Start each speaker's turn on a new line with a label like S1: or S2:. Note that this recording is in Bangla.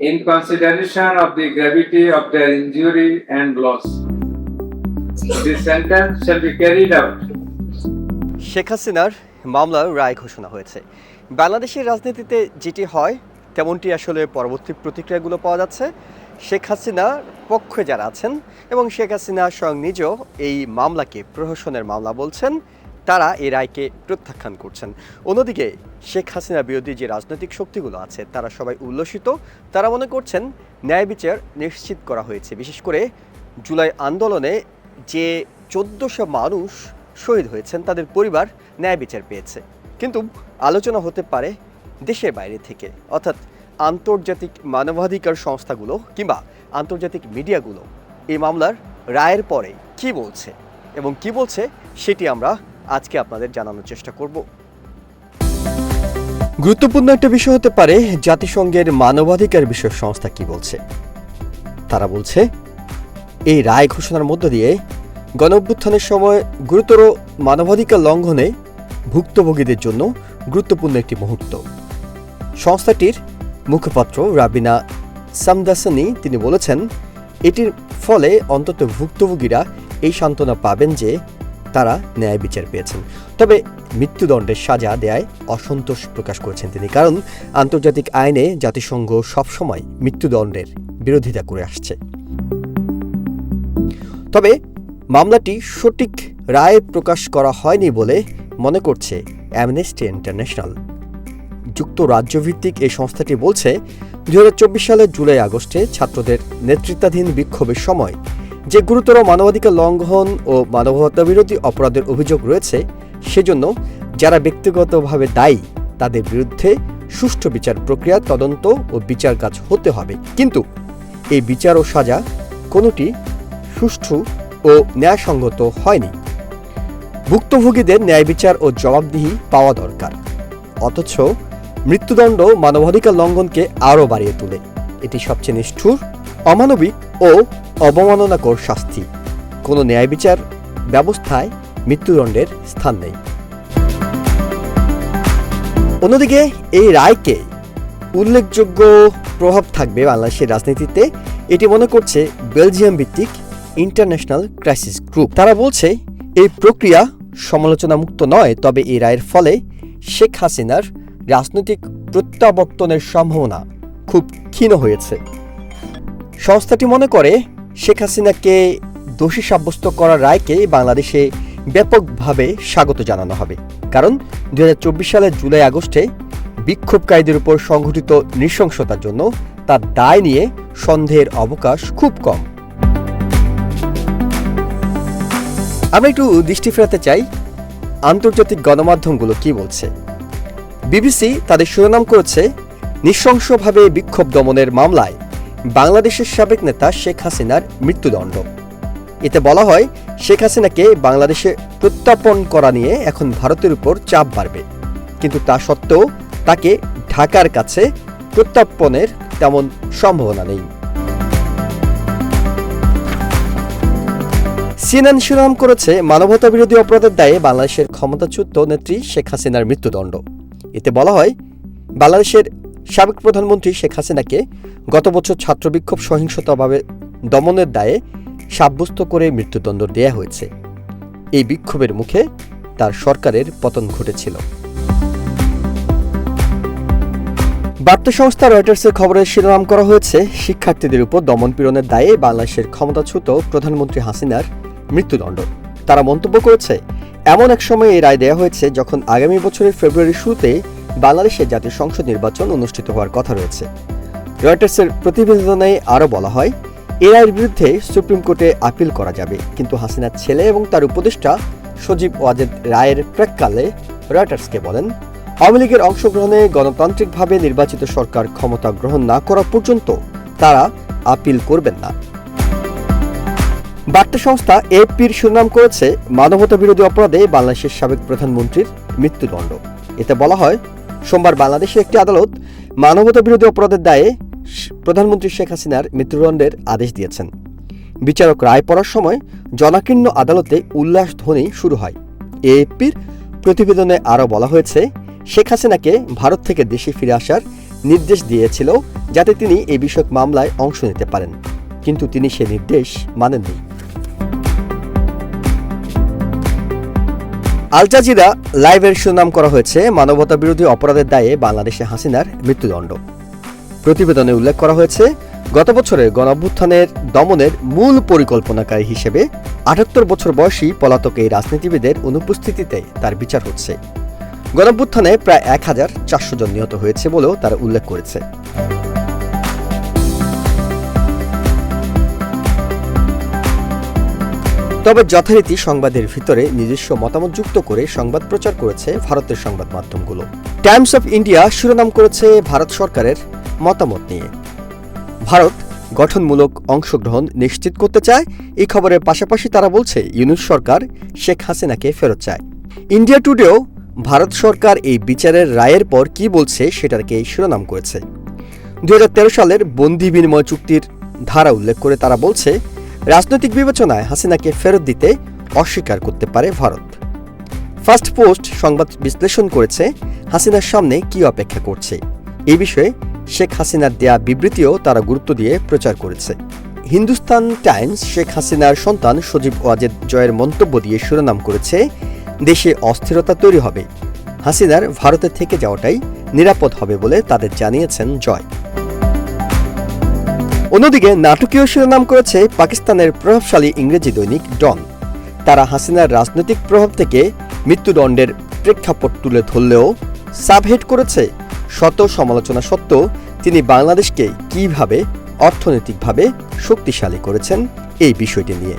S1: in consideration of the gravity of their injury and loss. This sentence shall be carried out.
S2: Sheikh হাসিনার মামলার রায় ঘোষণা হয়েছে। বাংলাদেশের রাজনীতিতে যেটি হয়, তেমনটি আসলে পরবর্তী প্রতিক্রিয়াগুলো পাওয়া যাচ্ছে। শেখ হাসিনার পক্ষে যারা আছেন এবং শেখ হাসিনা স্বয়ং নিজেও এই মামলাকে প্রহসনের মামলা বলছেন। তারা এই রায়কে প্রত্যাখ্যান করছেন। অন্যদিকে, শেখ হাসিনা বিরোধী যে রাজনৈতিক শক্তিগুলো আছে, তারা সবাই উল্লসিত। তারা মনে করছেন ন্যায় বিচার নিশ্চিত করা হয়েছে। বিশেষ করে জুলাই আন্দোলনে যে চোদ্দোশো মানুষ শহীদ হয়েছেন, তাদের পরিবার ন্যায় বিচার পেয়েছে। কিন্তু আলোচনা হতে পারে দেশের বাইরে থেকে। অর্থাৎ আন্তর্জাতিক মানবাধিকার সংস্থাগুলো কিংবা আন্তর্জাতিক মিডিয়াগুলো এই মামলার রায়ের পরে কি বলছে এবং কি বলছে, সেটি আমরা আজকে আপনাদের জানানোর চেষ্টা করব। গুরুত্বপূর্ণ একটা বিষয় হতে পারে, জাতিসংঘের মানবাধিকার বিষয়ক সংস্থা কি বলছে? তারা বলছে, এই রায় ঘোষণার মধ্য দিয়ে গণঅভ্যুত্থানের সময় গুরুতর মানবাধিকার লঙ্ঘনে ভুক্তভোগীদের জন্য গুরুত্বপূর্ণ একটি মুহূর্ত। সংস্থাটির মুখপাত্র রাবিনা সামদাসানি তিনি বলেছেন, এটির ফলে অন্তত ভুক্তভোগীরা এই সান্ত্বনা পাবেন যে তারা ন্যায় বিচার পেয়েছেন। তবে মৃত্যুদণ্ডের সাজা দেয় অসন্তোষ প্রকাশ করেছেন তিনি, কারণ আন্তর্জাতিক আইনে জাতিসংঘ সবসময় মৃত্যুদণ্ডের বিরোধিতা করে আসছে। তবে মামলাটি সঠিক রায় প্রকাশ করা হয়নি বলে মনে করছে অ্যামনেস্টি ইন্টারন্যাশনাল যুক্তরাজ্যভিত্তিক এই সংস্থাটি বলছে, দুই হাজার চব্বিশ সালের জুলাই আগস্টে ছাত্রদের নেতৃত্বাধীন বিক্ষোভের সময় যে গুরুতর মানবাধিকার লঙ্ঘন ও মানবতা বিরোধী অপরাধের অভিযোগ রয়েছে, সেজন্য যারা ব্যক্তিগতভাবে দায়ী, তাদের বিরুদ্ধে সুষ্ঠু বিচার প্রক্রিয়া, তদন্ত ও বিচার কাজ হতে হবে। কিন্তু এই বিচার ও সাজা কোনোটি সুষ্ঠু ও ন্যায়সঙ্গত হয়নি। ভুক্তভোগীদের ন্যায় বিচার ও জবাবদিহি পাওয়া দরকার। অথচ মৃত্যুদণ্ড মানবাধিকার লঙ্ঘনকে আরও বাড়িয়ে তোলে। এটি সবচেয়ে নিষ্ঠুর, অমানবিক ও অবমাননাকর শাস্তি। কোনো ন্যায় বিচার ব্যবস্থায় মৃত্যুদণ্ডের স্থান নেই। অন্যদিকে, এই রায়কে উল্লেখযোগ্য প্রভাব থাকবে বাংলাদেশের রাজনীতিতে। এটি মনে করছে বেলজিয়াম ভিত্তিক ইন্টারন্যাশনাল ক্রাইসিস গ্রুপ। তারা বলছে, এই প্রক্রিয়া সমালোচনামুক্ত নয়, তবে এই রায়ের ফলে শেখ হাসিনার রাজনৈতিক প্রত্যাবর্তনের সম্ভাবনা খুব ক্ষীণ হয়েছে। সংস্থাটি মনে করে, শেখ হাসিনাকে দোষী সাব্যস্ত করার রায়কে বাংলাদেশে ব্যাপকভাবে স্বাগত জানানো হবে। কারণ দুই হাজার চব্বিশ সালের জুলাই আগস্টে বিক্ষোভকারীদের উপর সংঘটিত নৃশংসতার জন্য তার দায় নিয়ে সন্দেহের অবকাশ খুব কম। আমরা একটু দৃষ্টি ফেরাতে চাই, আন্তর্জাতিক গণমাধ্যমগুলো কি বলছে? বিবিসি তাদের শিরোনাম করেছে নৃশংসভাবে বিক্ষোভ দমনের মামলায় বাংলাদেশের সাবেক নেতা শেখ হাসিনার মৃত্যুদণ্ড। এতে বলা হয়, শেখ হাসিনাকে বাংলাদেশে প্রত্যাপন করা নিয়ে এখন ভারতের উপর চাপ বাড়বে। কিন্তু তা সত্ত্বেও তাকে ঢাকার কাছে প্রত্যাপনের তেমন সম্ভাবনা নেই। সিএনএন শিরোনাম করেছে, মানবতা বিরোধী অপরাধের দায়ে বাংলাদেশের ক্ষমতাচ্যুত নেত্রী শেখ হাসিনার মৃত্যুদণ্ড। এতে বলা হয়, বাংলাদেশের সাবেক প্রধানমন্ত্রী শেখ হাসিনাকে গত বছর ছাত্র বিক্ষোভ সহিংসতাভাবে দমনের দায়ে সাব্যস্ত করে মৃত্যুদণ্ড দেয়া হয়েছে। এই বিক্ষোভের মুখে তার সরকারের পতন ঘটেছিল। বার্তা সংস্থা রয়টার্সের খবরের শিরোনাম করা হয়েছে, শিক্ষার্থীদের উপর দমনপীড়নের দায়ে বাংলাদেশের ক্ষমতাচ্যুত প্রধানমন্ত্রী হাসিনার মৃত্যুদণ্ড। তারা মন্তব্য করেছে, এমন এক সময় এই রায় দেওয়া হয়েছে যখন আগামী বছরের ফেব্রুয়ারি শুরুতে বাংলাদেশে জাতীয় সংসদ নির্বাচন অনুষ্ঠিত হওয়ার কথা রয়েছে। রয়টার্সের প্রতিবেদনে আরও বলা হয়, এ রায়ের বিরুদ্ধে সুপ্রিম কোর্টে আপিল করা যাবে। কিন্তু হাসিনার ছেলে এবং তার উপদেষ্টা সজীব ওয়াজেদ রায়ের প্রেক্ষালে রয়টার্সকে বলেন, আওয়ামী লীগের অংশগ্রহণে গণতান্ত্রিকভাবে নির্বাচিত সরকার ক্ষমতা গ্রহণ না করা পর্যন্ত তারা আপিল করবেন না। বার্তা সংস্থা এপির সুনাম করেছে মানবতা বিরোধী অপরাধে বাংলাদেশের সাবেক প্রধানমন্ত্রীর মৃত্যুদণ্ড। এতে বলা হয় সোমবার বাংলাদেশের একটি আদালত মানবতা বিরোধী অপরাধের দায়ে প্রধানমন্ত্রী শেখ হাসিনার মৃত্যুদণ্ডের আদেশ দিয়েছেন। বিচারক রায় পড়ার সময় জনাকীর্ণ আদালতে উল্লাস ধ্বনি শুরু হয়। এএপির প্রতিবেদনে আরও বলা হয়েছে, শেখ হাসিনাকে ভারত থেকে দেশে ফিরে আসার নির্দেশ দিয়েছিল যাতে তিনি এই বিষয়ক মামলায় অংশ নিতে পারেন। কিন্তু তিনি সে নির্দেশ মানেননি। আল জাজিরা লাইভের সুনাম করা হয়েছে মানবতা বিরোধী অপরাধের দায়ে বাংলাদেশে হাসিনার মৃত্যুদণ্ড। প্রতিবেদনে উল্লেখ করা হয়েছে, গত বছরে গণঅভ্যুত্থানের দমনের মূল পরিকল্পনাকারী হিসেবে আটাত্তর বছর বয়সী পলাতক এই রাজনীতিবিদের অনুপস্থিতিতে তার বিচার হচ্ছে। গণঅভ্যুত্থানে প্রায় এক হাজার চারশো জন নিহত হয়েছে বলেও তারা উল্লেখ করেছে। তবে যথারীতি সংবাদের ভিতরে নিজস্ব মতামত যুক্ত করে সংবাদ প্রচার করেছে ভারতের সংবাদ মাধ্যমগুলো। টাইমস অফ ইন্ডিয়া শিরোনাম করেছে ভারত সরকারের মতামত নিয়ে। ভারত গঠনমূলক অংশগ্রহণ নিশ্চিত করতে চায়। এই খবরের পাশাপাশি তারা বলছে, ইউনুস সরকার শেখ হাসিনাকে ফেরত চায়। ইন্ডিয়া টুডেও ভারত সরকার এই বিচারের রায়ের পর কি বলছে সেটাকে শিরোনাম করেছে। দু হাজার তেরো সালের বন্দি বিনিময় চুক্তির ধারা উল্লেখ করে তারা বলছে রাজনৈতিক বিবেচনায় হাসিনাকে ফেরত দিতে অস্বীকার করতে পারে ভারত। ফার্স্ট পোস্ট সংবাদ বিশ্লেষণ করেছে হাসিনার সামনে কি অপেক্ষা করছে। এই বিষয়ে শেখ হাসিনার দেয়া বিবৃতিও তারা গুরুত্ব দিয়ে প্রচার করেছে। হিন্দুস্তান টাইমস শেখ হাসিনার সন্তান সজীব ওয়াজেদ জয়ের মন্তব্য দিয়ে শিরোনাম করেছে, দেশে অস্থিরতা তৈরি হবে। হাসিনার ভারতে থেকে যাওয়াটাই নিরাপদ হবে বলে তাদের জানিয়েছেন জয়। অন্যদিকে নাটকীয় শিরোনাম করেছে পাকিস্তানের প্রভাবশালী ইংরেজি দৈনিক ডন। তারা হাসিনার রাজনৈতিক প্রভাব থেকে মৃত্যুদণ্ডের প্রেক্ষাপট তুলে ধরলেও সাবহেড করেছে শত সমালোচনা সত্ত্বেও তিনি বাংলাদেশকে কীভাবে অর্থনৈতিকভাবে শক্তিশালী করেছেন এই বিষয়টি নিয়ে।